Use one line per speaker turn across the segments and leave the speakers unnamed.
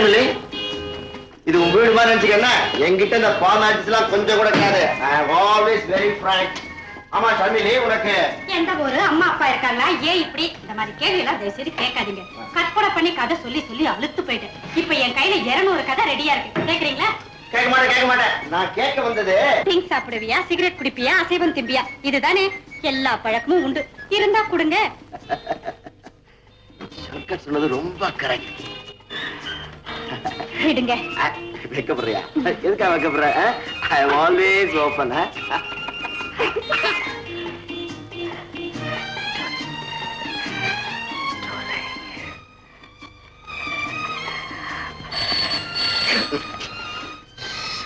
ஷர்மிலி இது உங்க வீடு மாதிரி நினைச்சுக்கன்னா என்கிட்ட இந்த ஃபார்மாலிட்டிஸ் எல்லாம் கொஞ்சம் கூட கிடையாது ஐ ஆல்வேஸ் வெரி frank. ஆமா ஷர்மிலி உனக்கு.
எந்த ஒரு அம்மா அப்பா இருக்காங்களா? ஏன் இப்படி? இந்த மாதிரி கேள்வி எல்லாம் தயவு செய்து கேட்காதீங்க. கற்பனை பண்ணி கதை சொல்லி சொல்லி அழுத்து போயிட்டேன் இப்ப என் கையில 200 கதை ரெடியா இருக்கு. கேக்குறீங்களா?
கேட்க மாட்டேன் கேட்க மாட்டேன். நான் கேட்க வந்தது.
ட்ரிங்க் சாப்பிடுவியா? சிகரெட் குடிப்பியா? அசைவம் திம்பியா? இதுதானே. எல்லா பழக்கமும் உண்டு. இருந்தா கொடுங்க.
சங்கர் சொன்னது ரொம்ப கரெக்ட்
விடுங்க.
வைக்கப்படுறியா? எதுக்காக வைக்கப்படுற? ஐ எம் ஆல்வேஸ் ஓப்பன்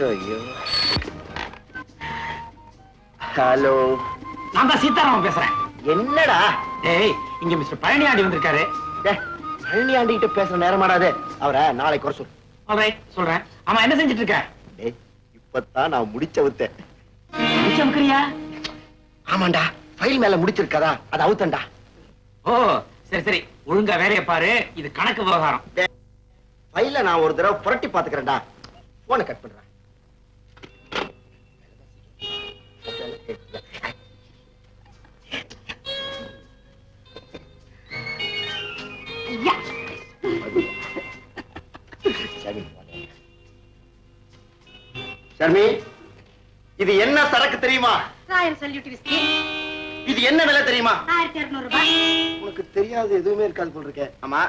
ஐயோ. ஹலோ.
நான் தான் சீதாராமன் பேசுறேன்.
என்னடா?
டேய் இங்க மிஸ்டர் பழனியாண்டி வந்திருக்காரு.
டேய், பழனி ஆண்டிகிட்ட பேசுற நேரமாடாது. அவரை நாளைக்கு குறை சொல்லு.
ஆல்ரைட் சொல்றேன். ஆமா என்ன செஞ்சுட்டு இருக்க
டேய் இப்பதான் நான் முடிச்ச வித்தேன்.
முடிச்சமுக்கிறியா
ஆமாண்டா ஃபைல் மேல முடிச்சிருக்கதா? அது அவுத்தண்டா
ஓ சரி சரி. ஒழுங்கா வேலைய பாரு. இது கணக்கு விவகாரம்.
ஃபைல நான் ஒரு தடவை புரட்டி பாத்துக்கிறேன்டா போனை கட் பண்றேன் ஷர்மி இது என்ன சரக்கு தெரியுமா?
Royal Salute whisky.
இது என்ன விலை தெரியுமா?
ஆயிரத்தி இருநூறு ரூபாய்.
உனக்கு தெரியாது எதுவுமே இருக்காது போல் இருக்கே. ஆமா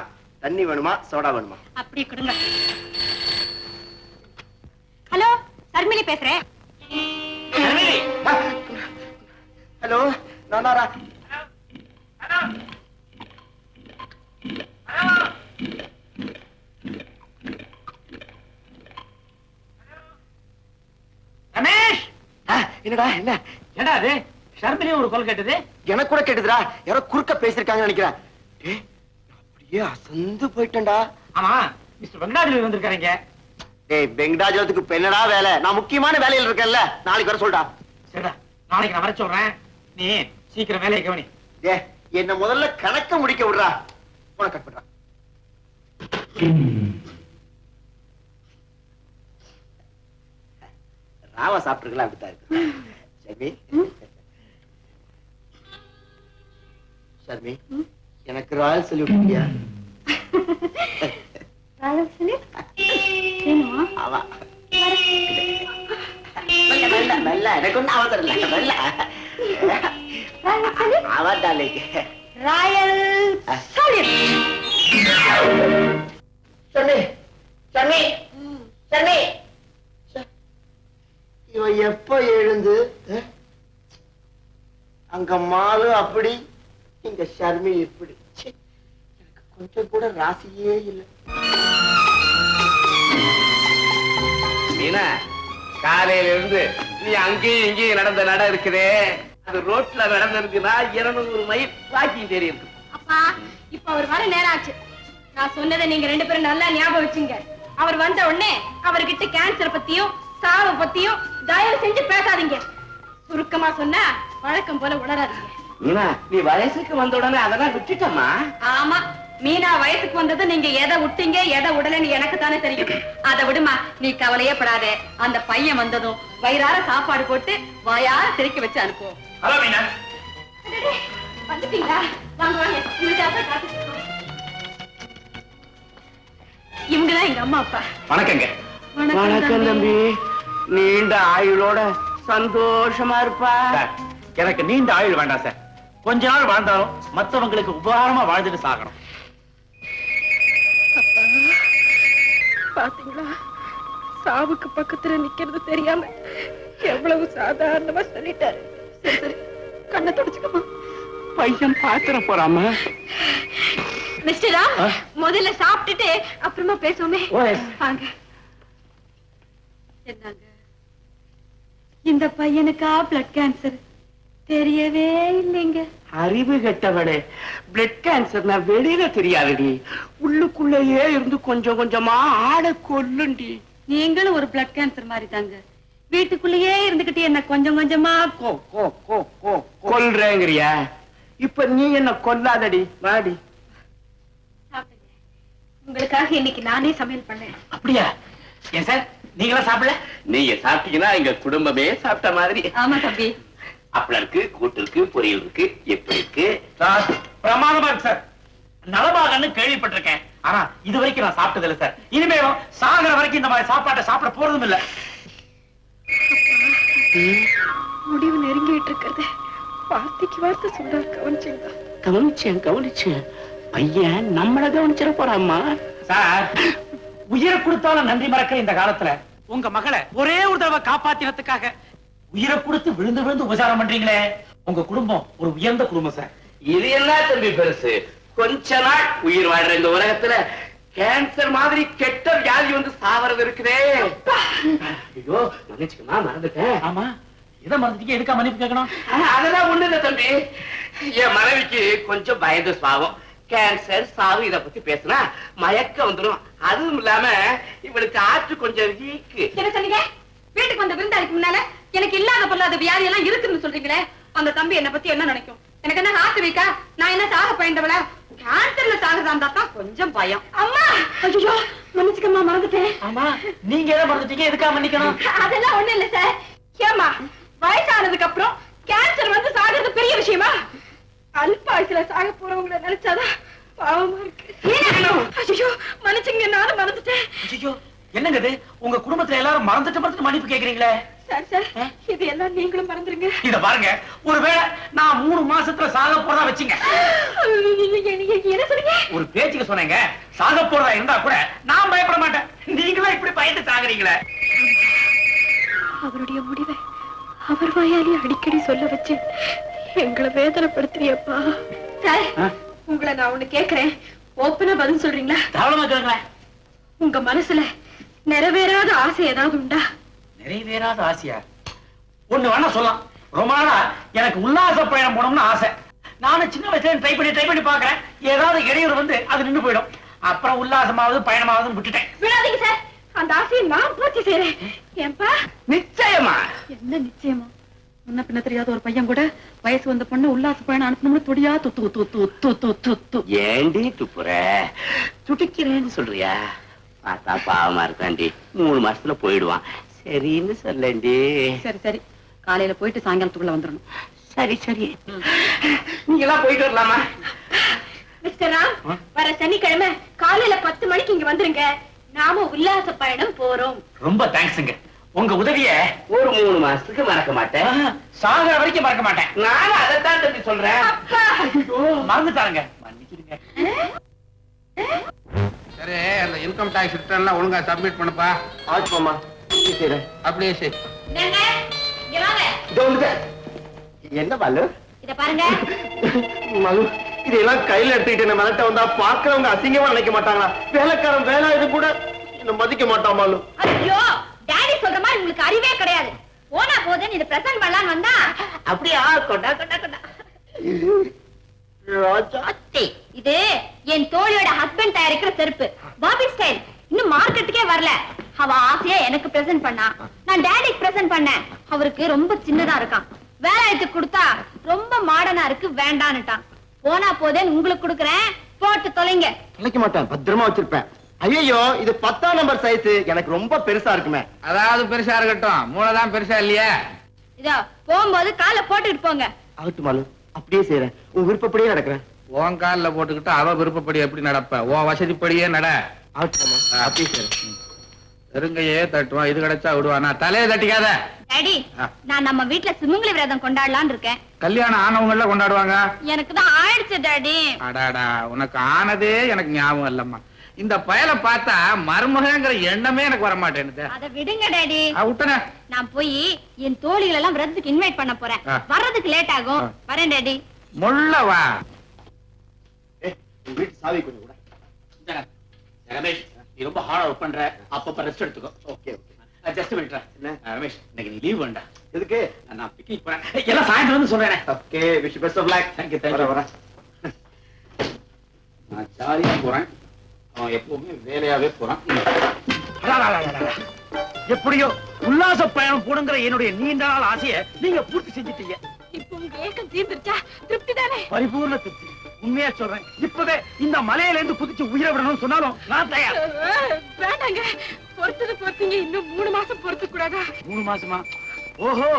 தண்ணி வேணுமா சோடா வேணுமா?
அப்படி கொடுங்க. ஹலோ சர்மிலி பேசுறேன்.
ஹலோ நானாரா? என்னடா என்ன?
ஏடா அது? ஷர்மிலி ஒரு கொல் கேட்டது?
எனக்கு கூட கேட்டுதுடா. யாரோ குறுக்க பேசிருக்காங்கன்னு நினைக்கிறேன். அப்படியே அசந்து போயிட்டேன்டா.
ஆமா மிஸ்டர் வெங்கடாஜலி வந்திருக்காருங்க.
ஏய் வெங்கடாஜலத்துக்கு இப்ப என்னடா வேலை? நான் முக்கியமான வேலையில இருக்கேன்ல. நாளைக்கு வர சொல்டா.
சரிடா நாளைக்கு நான் வர சொல்றேன். நீ சீக்கிரம் வேலையை கவனி.
ஏ என்ன முதல்ல கணக்க முடிக்க விடுறா. போன கட் பண்றா. ராவா சாப்பிட்டுருக்கலாம் அப்படித்தான் இருக்கு. ஷர்மி ஷர்மி எனக்கு ராயல் சல்யூட் இல்லையா?
Royal Salute? வேணுமா?
எனக்கு ஒன்றும் அவசரம் இல்லை.
சல்யூட்?
அவன் டாலிக்கு
ராயல் சல்யூட்.
சன்னி சன்னி சன்னி இவன் எப்ப எழுந்து? அங்க மாலு அப்படி இங்க ஷர்மி இப்படி. எனக்கு கொஞ்சம் கூட ராசியே இல்லை.
மீனா காலையில இருந்து நீ அங்கேயும் இங்கேயும் நடந்த நட இருக்குதே. அது ரோட்ல நடந்திருக்குன்னா இருநூறு மைல் வாக்கிங் தெரியும்
அப்பா இப்ப அவர் வர நேரம் ஆச்சு நான் சொன்னதை நீங்க ரெண்டு பேரும் நல்லா ஞாபகம் வச்சுங்க. அவர் வந்த உடனே அவர்கிட்ட கேன்சர் பத்தியும் சாவு பத்தியும் தயவு செஞ்சு பேசாதீங்க. சுருக்கமா சொன்னா வழக்கம் போல உணராதீங்க.
மீனா நீ வயசுக்கு வந்த உடனே அதெல்லாம் விட்டுட்டம்மா?
ஆமா. மீனா வயசுக்கு வந்தது நீங்க எதை விட்டீங்க எதை விடலைன்னு எனக்கு தானே தெரியும். அதை விடுமா நீ கவலையே படாத. அந்த பையன் வந்ததும் வயிறார சாப்பாடு போட்டு வாயார சிரிக்க வச்சு அனுப்புவோம்.
ஹலோ மீனா.
வந்துட்டீங்களா? வாங்க வாங்க. இவங்கதான் எங்க அம்மா அப்பா.
வணக்கங்க.
வணக்கம் தம்பி.
நீண்ட ஆயுளோட சந்தோஷமா இருப்பா.
எனக்கு நீண்ட ஆயுள் வேண்டாம் சார். கொஞ்ச நாள் வாழ்ந்தாலும் மத்தவங்களுக்கு உபகாரமா வாழ்ந்துட்டு சாகணும்.
பாத்தீங்களா? சாவுக்கு பக்கத்துல நிக்கிறது தெரியாம எவ்வளவு சாதாரணமா சொல்லிட்டாரு. சரி சரி கண்ணை தொடச்சுக்கமா
பையன் பாத்திர போறாம?
மிஸ்டர் ராம் முதல்ல சாப்பிட்டுட்டு அப்புறமா பேசுவோமே. வாங்க. என்னங்க இந்த பையனுக்கா பிளட் கேன்சர் தெரியவே இல்லைங்க.
அறிவு கெட்டவளே பிளட் கேன்சர்னா வெளியில தெரியாதுடி. உள்ளுக்குள்ளேயே இருந்து கொஞ்சம் கொஞ்சமா ஆட கொல்லுண்டி.
நீங்களும் ஒரு பிளட் கேன்சர் மாதிரி தாங்க வீட்டுக்குள்ளேயே இருந்துகிட்டு என்ன கொஞ்சம் கொஞ்சமா
கோ கோ கோ கோ கொல்றேங்கிறியா? இப்ப நீ என்ன கொல்லாதடி. வாடி.
உங்களுக்காக இன்னைக்கு நானே சமையல் பண்ணேன்.
அப்படியா? ஏன் சார்? நீங்களா சாப்பிடல?
நீங்க சாப்பிட்டீங்கன்னா எங்க குடும்பமே சாப்பிட்ட மாதிரி.
ஆமா தம்பி.
அப்பளம் இருக்கு கூட்டு இருக்கு பொரியல் இருக்கு எப்படி இருக்கு?
சார் பிரமாதமா இருக்கு சார். நலபாகன்னு கேள்விப்பட்டிருக்கேன். ஆனா இது வரைக்கும் நான் சாப்பிட்டது இல்ல சார். இனிமேலும் சாகிற வரைக்கும் இந்த மாதிரி சாப்பாட்டை சாப்பிட போறதும் இல்ல.
முடிவு நெருங்கிட்டு இருக்கிறது. வார்த்தைக்கு வார்த்தை சொல்ற கவனிச்சிங்களா
கவனிச்சேன் கவனிச்சேன். பையன் நம்மள கவனிச்சிட போறாம்மா
சார் உயிரை கொடுத்தாலும் நன்றி மறக்கிற இந்த காலத்துல உங்க மகளை ஒரே ஒரு தடவை காப்பாத்தினதுக்காக உயிரை கொடுத்து விழுந்து விழுந்து உபசாரம் பண்றீங்களே. உங்க குடும்பம் ஒரு உயர்ந்த குடும்பம் சார்.
இது என்ன தம்பி பெருசு? கொஞ்ச நாள் உயிர் வாழ்ற இந்த உலகத்துல கேன்சர் மாதிரி கெட்ட வியாதி வந்து சாவறது இருக்குதே. ஐயோ மன்னிச்சுக்கமா மறந்துட்டேன்.
ஆமா. எதை மறந்துட்டீங்க? எதுக்கா மன்னிப்பு கேட்கணும்?
அதெல்லாம் ஒண்ணு இல்ல தம்பி. என் மனைவிக்கு கொஞ்சம் பயந்த சுவாபம் கேன்சர் சாவு இத பத்தி பேசினா மயக்கம் வந்துடும் அதுவும் இல்லாம இவளுக்கு ஆற்று கொஞ்சம் வீக்கு.
என்ன சொன்னீங்க? வீட்டுக்கு வந்த விருந்தாளிக்கு முன்னால எனக்கு இல்லாத பொல்லாத வியாதி எல்லாம் இருக்குன்னு சொல்றீங்களே? அந்த தம்பி என்ன பத்தி என்ன நினைக்கும்? எனக்கு என்ன ஹார்ட் வீக்கா நான் என்ன சாக பயந்தவளா? கேன்சர்ல சாகுறதா இருந்தா தான் கொஞ்சம் பயம். அம்மா! ஐயோ மன்னிச்சுக்கம்மா மறந்துட்டேன்.
ஆமா நீங்க எதை மறந்துட்டீங்க? எதுக்கா மன்னிக்கணும்?
அதெல்லாம் ஒண்ணு இல்ல சார். ஏமா வயசானதுக்கு அப்புறம் கேன்சர் வந்து சாகிறது பெரிய விஷயமா? அல்ப வயசுல சாக போறவங்கள நினைச்சாதான் பாவமா இருக்கு. ஐயோ மன்னிச்சுங்க நானும் மறந்துட்டேன்.
ஐயோ என்னங்க இது உங்க குடும்பத்துல எல்லாரும் மறந்துட்டு மறந்துட்டு மன்னிப்பு கேக்குறீங்களே?
சார் சார் இது எல்லாம் நீங்களும் மறந்துருங்க.
இத பாருங்க. ஒருவேளை நான் மூணு மாசத்துல சாக போறதா வச்சுங்க.
என்ன சொன்னீங்க?
ஒரு பேச்சுக்கு சொன்னேங்க. சாக போறதா இருந்தா கூட நான் பயப்பட மாட்டேன். நீங்களா இப்படி பயந்து சாகுறீங்களே
அவருடைய முடிவை அவர் வாயாலே அடிக்கடி சொல்ல வச்சு எங்களை வேதனைப்படுத்துறியப்பா.
சார்? உங்களை நான் ஒண்ணு கேக்குறேன். ஓப்பனா பதில் சொல்றீங்களா?
தாராளமா கேளுங்களேன்.
உங்க மனசுல நிறைவேறாத ஆசை ஏதாவது உண்டா?
நிறைவேறாத ஆசையா? ஒண்ணு வேணா சொல்லலாம். ரொம்ப நாளா எனக்கு உல்லாச பயணம் போகணும்னு ஆசை. நானும் சின்ன வயசுல ட்ரை பண்ணி ட்ரை பண்ணி பாக்குறேன் ஏதாவது இடையூறு வந்து அது நின்னு போயிடும். அப்புறம் உல்லாசமாவது பயணமாவது விட்டுட்டேன்.
விடாதீங்க சார். அந்த ஆசையை நான் பூர்த்தி செய்யறேன் ஏன்பா?
நிச்சயமா.
என்ன நிச்சயமா? முன்ன பின்ன தெரியாத ஒரு பையன் கூட வயசு வந்த பொண்ணு உல்லாச பயணம் அனுப்பணும்னு துடியா துத்து துத்து துத்து துத்து
ஏண்டி துப்புற? துடிக்கிறேன்னு சொல்றியா? பார்த்தா பாவமா இருக்காண்டி. மூணு மாசத்துல போயிடுவான். சரின்னு சொல்லேண்டி.
சரி சரி. காலையில போயிட்டு சாயங்காலத்துக்குள்ள வந்துடணும்.
சரி சரி. நீங்க எல்லாம் போயிட்டு வரலாமா?
மிஸ்டர் ராம் வர சனிக்கிழமை காலையில பத்து மணிக்கு இங்க வந்துருங்க. நாம உல்லாச பயணம் போறோம்.
ரொம்ப தேங்க்ஸுங்க உங்க உதவிய
ஒரு மூணு மாசத்துக்கு மறக்க மாட்டேன்.
சாகிற வரைக்கும் மறக்க மாட்டேன்.
நானும் அதைத்தான் தம்பி சொல்றேன்.
மறந்துட்டாருங்க. மன்னிச்சிடுங்க.
சரி அந்த இன்கம் டாக்ஸ் ரிட்டர்ன்லாம் ஒழுங்கா சப்மிட் பண்ணுப்பா.
ஆச்சுமாமா
அப்படியே சரி.
என்ன பாலு?
இத பாருங்க.
மலு இதெல்லாம் கையில எடுத்துக்கிட்டு என்ன மிரட்ட வந்தா பாக்குறவங்க அசிங்கமா நினைக்க மாட்டாங்களா? வேலைக்காரன் வேலை இது கூட என்ன மதிக்க மாட்டான் மாலு.
ஐயோ சொல்ற மாதிரி உங்களுக்கு அறிவே கிடையாது. போனா போதுன்னு இது பிரசன்ட் பண்ணலாம்னு வந்தா.
அப்படியா? கொண்டா கொண்டா கொண்டா.
இது என் தோழியோட ஹஸ்பண்ட் தயாரிக்கிற செருப்பு. Bobby style. இன்னும் மார்க்கெட்டுக்கே வரல. அவ ஆசையா எனக்கு பிரசன்ட் பண்ணா. நான் டாடிக்கு பிரசன்ட் பண்ணேன். அவருக்கு ரொம்ப சின்னதா இருக்கான். வேலை எடுத்து கொடுத்தா ரொம்ப மாடர்னா இருக்கு வேண்டான்னுட்டான். போனா போதேன்னு உங்களுக்கு கொடுக்குறேன். போட்டு தொலைங்க.
தொலைக்க மாட்டேன். பத்திரமா வச்சிருப்பேன். ஐயோ இது பத்தாம் நம்பர் சைஸ் எனக்கு ரொம்ப பெருசா இருக்குமே.
அதாவது பெருசா இருக்கட்டும். மூளை தான் பெருசா இல்லையா?
இதோ போகும்போது காலை போட்டுட்டு போங்க.
ஆகட்டும் மாலு. அப்படியே செய்யறேன் உன் விருப்பப்படியே நடக்கிறேன்.
உன் கால்ல போட்டுக்கிட்டு அவ விருப்பப்படி எப்படி நடப்ப? உன் வசதிப்படியே நட.
ஆகட்டுமா அப்படியே செய்யறேன்
நெருங்கையே தட்டுவான். இது கிடைச்சா விடுவானா. தலையை தட்டிக்காத.
டாடி. நான் நம்ம வீட்ல சுமங்கலி விரதம் கொண்டாடலாம்னு இருக்கேன்.
கல்யாணம் ஆனவங்கள கொண்டாடுவாங்க?
எனக்கு தான் ஆயிடுச்சு டாடி.
அடாடா உனக்கு ஆனதே எனக்கு ஞாபகம் இல்லம்மா. இந்த பயலை பார்த்தா மருமகங்கிற எண்ணமே எனக்கு வர மாட்டேனுது
அத விடுங்க டாடி.
விட்டனே
நான் போய் என் தோழிகள் எல்லாம் விரதத்துக்கு இன்வைட் பண்ண போறேன். வர்றதுக்கு லேட் ஆகும். வரேன் டாடி.
முள்ள வா.
உன் வீட்டு சாவி கொஞ்சம் கூட
இந்தாங்க. ரமேஷ் நீ ரொம்ப ஹார்ட் ஒர்க் பண்ற. அப்பப்ப ரெஸ்ட் எடுத்துக்கோ.
Okay
just? ரமேஷ் இன்னைக்கு நீ லீவ் வேண்டாம்.
எதுக்கு?
நான் பிக்னிக் போறேன். எல்லாம் சாயந்தரம் வந்து சொல்றேன்
okay wish best of luck
you.
வரேன் வரேன்
நான் ஜாலியா போறேன். அவன் எப்பவுமே வேலையாவே போறான். எப்படியோ உல்லாச பயணம் போடுங்கிற என்னுடைய நீண்ட நாள் ஆசையை நீங்க பூர்த்தி செஞ்சுட்டீங்க.
இப்போ உங்க ஏக்கம் தீர்ந்துருச்சா? திருப்தி தானே
பரிபூர்ண திருப்தி. உண்மையா சொல்றேன். இப்பவே இந்த மலையில இருந்து குதிச்சு உயிரை விடணும்னு சொன்னாலும் நான் தயார்.
வேண்டாங்க. பொறுத்தது பொறுத்தீங்க. இன்னும் மூணு மாசம் பொறுத்து கூடாதா
மூணு மாசமா? ஓஹோ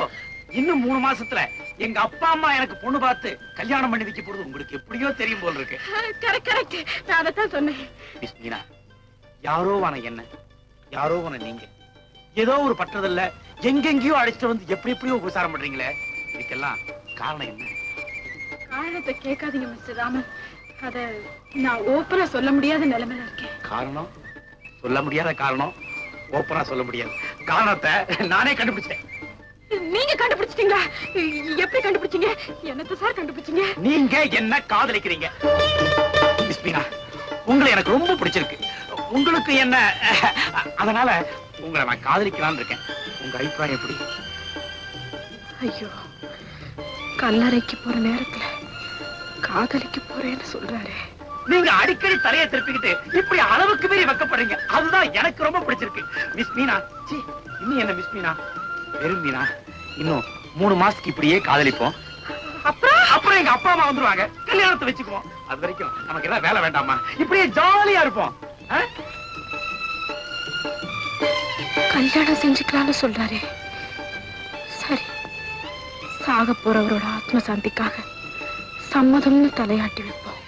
இன்னும் மூணு மாசத்துல. எங்க அப்பா அம்மா எனக்கு பொண்ணு பார்த்து கல்யாணம் பண்ணி வைக்க போறது உங்களுக்கு எப்படியோ தெரியும் போல இருக்கு.
கரெக்ட் கரெக்ட் நான் அதைத்தான் சொன்னேன்.
மிஸ் மீனா யாரோ வன என்ன யாரோ வன நீங்க. ஏதோ ஒரு பட்டதில்ல எங்கெங்கயோ அழைச்சிட்டு வந்து எப்படி எப்படியோ உபசாரம் பண்றீங்களே. இதுக்கெல்லாம் காரணம் என்ன?
காரணத்தை கேட்காதீங்க மிஸ்டர் ராமன். அத நான் ஓப்பனா சொல்ல முடியாத நிலைமையில இருக்கேன்.
காரணம்? சொல்ல முடியாத காரணம்? ஓப்பனா சொல்ல முடியாது. காரணத்தை நானே கண்டுபிடிச்சேன்
நீங்க கண்டுபிடிச்சிட்டீங்களா? எப்படி கண்டுபிடிச்சீங்க? என்னத்த சார் கண்டுபிடிச்சீங்க?
நீங்க என்ன காதலிக்கிறீங்க? உங்களை எனக்கு ரொம்ப பிடிச்சிருக்கு. உங்களுக்கு என்ன அதனால உங்களை நான் காதலிக்கலாம்னு இருக்கேன். உங்க அபிப்பிராயம் எப்படி?
ஐயோ கல்லறைக்கு போற நேரத்துல காதலிக்க போறேன்னு சொல்றாரு.
நீங்க அடிக்கடி தலையை திருப்பிக்கிட்டு இப்படி அளவுக்கு மீறி வைக்கப்படுறீங்க. அதுதான் எனக்கு ரொம்ப பிடிச்சிருக்கு. மிஸ் மீனா சீ, இன்னும் என்ன மிஸ் மீனா வெறும் மீனா இன்னும் மூணு மாசத்துக்கு இப்படியே காதலிப்போம்.
அப்புறம்?
அப்புறம் எங்க அப்பா அம்மா வந்துருவாங்க. கல்யாணத்தை வச்சுக்குவோம். அது வரைக்கும் நமக்கு என்ன வேலை வேண்டாமா இப்படியே ஜாலியா இருப்போம்?
கல்யாணம் செஞ்சுக்கலாம்னு சொல்றாரு. சரி. சாக போறவரோட ஆத்ம சாந்திக்காக சம்மதம்னு தலையாட்டி வைப்போம்.